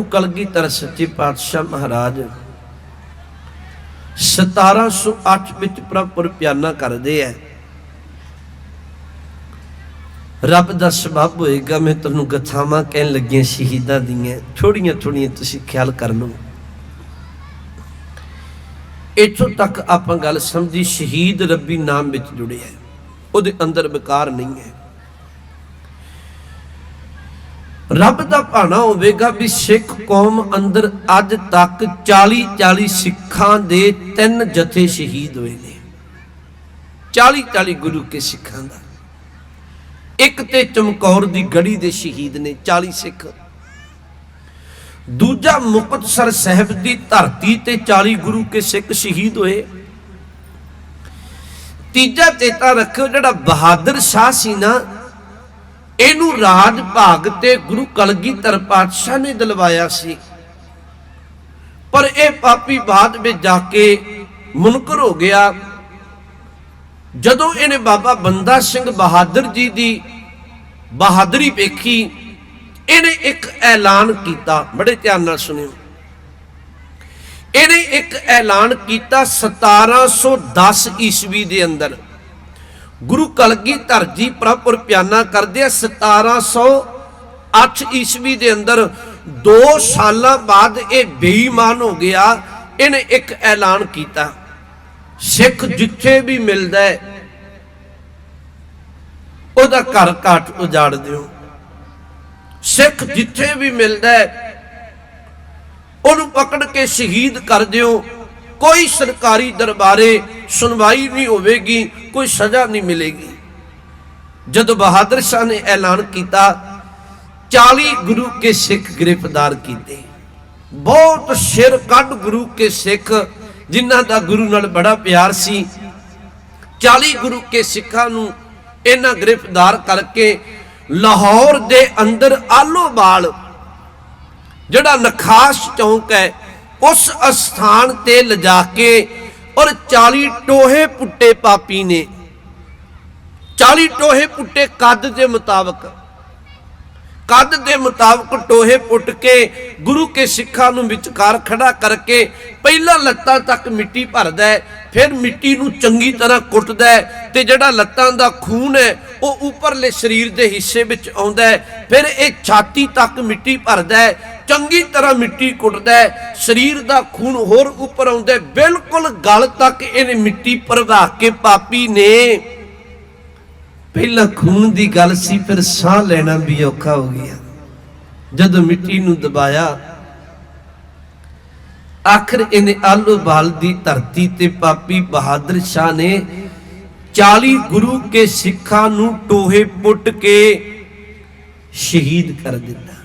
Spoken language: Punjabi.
ਗੁਰੂ ਕਲਗੀਧਰ ਸੱਚੇ ਪਾਤਸ਼ਾਹ ਮਹਾਰਾਜ 1708 ਵਿੱਚ ਪ੍ਰਭੂ ਪਿਆਨਾ ਕਰਦੇ ਐ। ਰੱਬ ਦਾ ਸਬਬ ਹੋਏਗਾ, ਮੈਂ ਤੁਹਾਨੂੰ ਗਥਾਵਾਂ ਕਹਿਣ ਲੱਗੀਆਂ ਸ਼ਹੀਦਾਂ ਦੀਆਂ। ਥੋੜੀਆਂ ਥੋੜੀਆਂ ਤੁਸੀਂ ਖਿਆਲ ਕਰ ਲਓ। ਇੱਥੋਂ ਤੱਕ ਆਪਾਂ ਗੱਲ ਸਮਝੀ, ਸ਼ਹੀਦ ਰੱਬੀ ਨਾਮ ਵਿੱਚ ਜੁੜਿਆ। ਉਹਦੇ ਅੰਦਰ ਵਿਕਾਰ ਨਹੀਂ ਹੈ। ਰੱਬ ਦਾ ਭਾਣਾ ਹੋਵੇਗਾ ਵੀ ਸਿੱਖ ਕੌਮ ਅੰਦਰ ਅੱਜ ਤੱਕ 40 40 ਸਿੱਖਾਂ ਦੇ ਤਿੰਨ ਜਥੇ ਸ਼ਹੀਦ ਹੋਏ ਨੇ। 40 40 ਗੁਰੂ ਕੇ ਸਿੱਖਾਂ ਦਾ। ਇੱਕ ਤੇ ਚਮਕੌਰ ਦੀ ਗੜੀ ਦੇ ਸ਼ਹੀਦ ਨੇ 40 ਸਿੱਖ। ਦੂਜਾ ਮੁਕਤਸਰ ਸਾਹਿਬ ਦੀ ਧਰਤੀ ਤੇ 40 ਗੁਰੂ ਕੇ ਸਿੱਖ ਸ਼ਹੀਦ ਹੋਏ। ਤੀਜਾ ਚੇਤਾ ਰੱਖਿਓ ਜਿਹੜਾ ਬਹਾਦਰ ਸ਼ਾਹ ਸੀ ਨਾ ਇਹਨੂੰ ਰਾਜ ਭਾਗ ਤੇ ਗੁਰੂ ਕਲਗੀਧਰ ਪਾਤਸ਼ਾਹ ਨੇ ਦਿਲਵਾਇਆ ਸੀ। ਪਰ ਇਹ ਪਾਪੀ ਬਾਅਦ ਵਿੱਚ ਜਾ ਕੇ ਮੁਨਕਰ ਹੋ ਗਿਆ। ਜਦੋਂ ਇਹਨੇ ਬਾਬਾ ਬੰਦਾ ਸਿੰਘ ਬਹਾਦਰ ਜੀ ਦੀ ਬਹਾਦਰੀ ਵੇਖੀ, ਇਹਨੇ ਇੱਕ ਐਲਾਨ ਕੀਤਾ। ਬੜੇ ਧਿਆਨ ਨਾਲ ਸੁਣਿਓ। ਇਹਨੇ ਇੱਕ ਐਲਾਨ ਕੀਤਾ 1710 ਈਸਵੀ ਦੇ ਅੰਦਰ। ਗੁਰੂ ਕਲਗੀਧਰ ਜੀ ਪ੍ਰਭੁਰ ਪਿਆਨਾ ਕਰਦੇ ਆ 1708 ਈਸਵੀ ਦੇ ਅੰਦਰ। 2 ਸਾਲਾਂ ਬਾਅਦ ਇਹ ਬੇਈਮਾਨ ਹੋ ਗਿਆ, ਇਹਨੇ ਇੱਕ ਐਲਾਨ ਕੀਤਾ। ਸਿੱਖ ਜਿੱਥੇ ਵੀ ਮਿਲਦਾ ਹੈ, ਉਹਦਾ ਘਰ ਘਾਟ ਉਜਾੜ ਦਿਓ। ਸਿੱਖ ਜਿੱਥੇ ਵੀ ਮਿਲਦਾ ਹੈ, ਉਹਨੂੰ ਪਕੜ ਕੇ ਸ਼ਹੀਦ ਕਰ ਦਿਓ। ਕੋਈ ਸਰਕਾਰੀ ਦਰਬਾਰੇ ਸੁਣਵਾਈ ਨਹੀਂ ਹੋਵੇਗੀ, ਕੋਈ ਸਜ਼ਾ ਨਹੀਂ ਮਿਲੇਗੀ। ਜਦੋਂ ਬਹਾਦਰ ਸ਼ਾਹ ਨੇ ਐਲਾਨ ਕੀਤਾ 40 ਗੁਰੂ ਕੇ ਸਿੱਖ ਗ੍ਰਿਫਤਾਰ ਕੀਤੇ। ਬਹੁਤ ਸਿਰ ਕੱਢ ਗੁਰੂ ਕੇ ਸਿੱਖ, ਜਿਨ੍ਹਾਂ ਦਾ ਗੁਰੂ ਨਾਲ ਬੜਾ ਪਿਆਰ ਸੀ। 40 ਗੁਰੂ ਕੇ ਸਿੱਖਾਂ ਨੂੰ ਇਹਨਾਂ ਗ੍ਰਿਫਤਾਰ ਕਰਕੇ ਲਾਹੌਰ ਦੇ ਅੰਦਰ ਆਲੋਵਾਲ ਜਿਹੜਾ ਨਖਾਸ ਚੌਂਕ ਹੈ, ਉਸ ਅਸਥਾਨ ਤੇ ਲਿਜਾ ਕੇ ਔਰ 40 ਟੋਹੇ ਪੁੱਟੇ ਪਾਪੀ ਨੇ। 40 ਟੋਹੇ ਪੁੱਟੇ ਕੱਦ ਦੇ ਮੁਤਾਬਕ। ਕੱਦ ਦੇ ਮੁਤਾਬਕ ਟੋਹੇ ਪੁੱਟ ਕੇ ਗੁਰੂ ਕੇ ਸਿੱਖਾਂ ਨੂੰ ਵਿਚਕਾਰ ਖੜਾ ਕਰਕੇ ਪਹਿਲਾਂ ਲੱਤਾਂ ਤੱਕ ਮਿੱਟੀ ਭਰਦਾ ਹੈ, ਫਿਰ ਮਿੱਟੀ ਨੂੰ ਚੰਗੀ ਤਰ੍ਹਾਂ ਕੁੱਟਦਾ ਹੈ ਤੇ ਜਿਹੜਾ ਲੱਤਾਂ ਦਾ ਖੂਨ ਹੈ, ਉਹ ਉੱਪਰਲੇ ਸਰੀਰ ਦੇ ਹਿੱਸੇ ਵਿੱਚ ਆਉਂਦਾ ਹੈ, ਫਿਰ ਇਹ ਛਾਤੀ ਤੱਕ ਮਿੱਟੀ ਭਰਦਾ ਹੈ ਚੰਗੀ ਤਰ੍ਹਾਂ ਮਿੱਟੀ ਕੁੱਟਦਾ ਹੈ, ਸਰੀਰ ਦਾ ਖੂਨ ਹੋਰ ਉੱਪਰ ਆਉਂਦਾ ਬਿਲਕੁਲ ਗਲ ਤੱਕ ਇਹਨੇ ਮਿੱਟੀ ਭਰਵਾ ਕੇ ਪਾਪੀ ਨੇ। ਪਹਿਲਾਂ ਖੂਨ ਦੀ ਗੱਲ ਸੀ, ਫਿਰ ਸਾਹ ਲੈਣਾ ਵੀ ਔਖਾ ਹੋ ਗਿਆ। ਜਦੋਂ ਮਿੱਟੀ ਨੂੰ ਦਬਾਇਆ, ਆਖਰ ਇਹਨੇ ਆਲੋਵਾਲ ਦੀ ਧਰਤੀ ਤੇ ਪਾਪੀ ਬਹਾਦਰ ਸ਼ਾਹ ਨੇ 40 ਗੁਰੂ ਕੇ ਸਿੱਖਾਂ ਨੂੰ ਟੋਹੇ ਪੁੱਟ ਕੇ ਸ਼ਹੀਦ ਕਰ ਦਿੱਤਾ।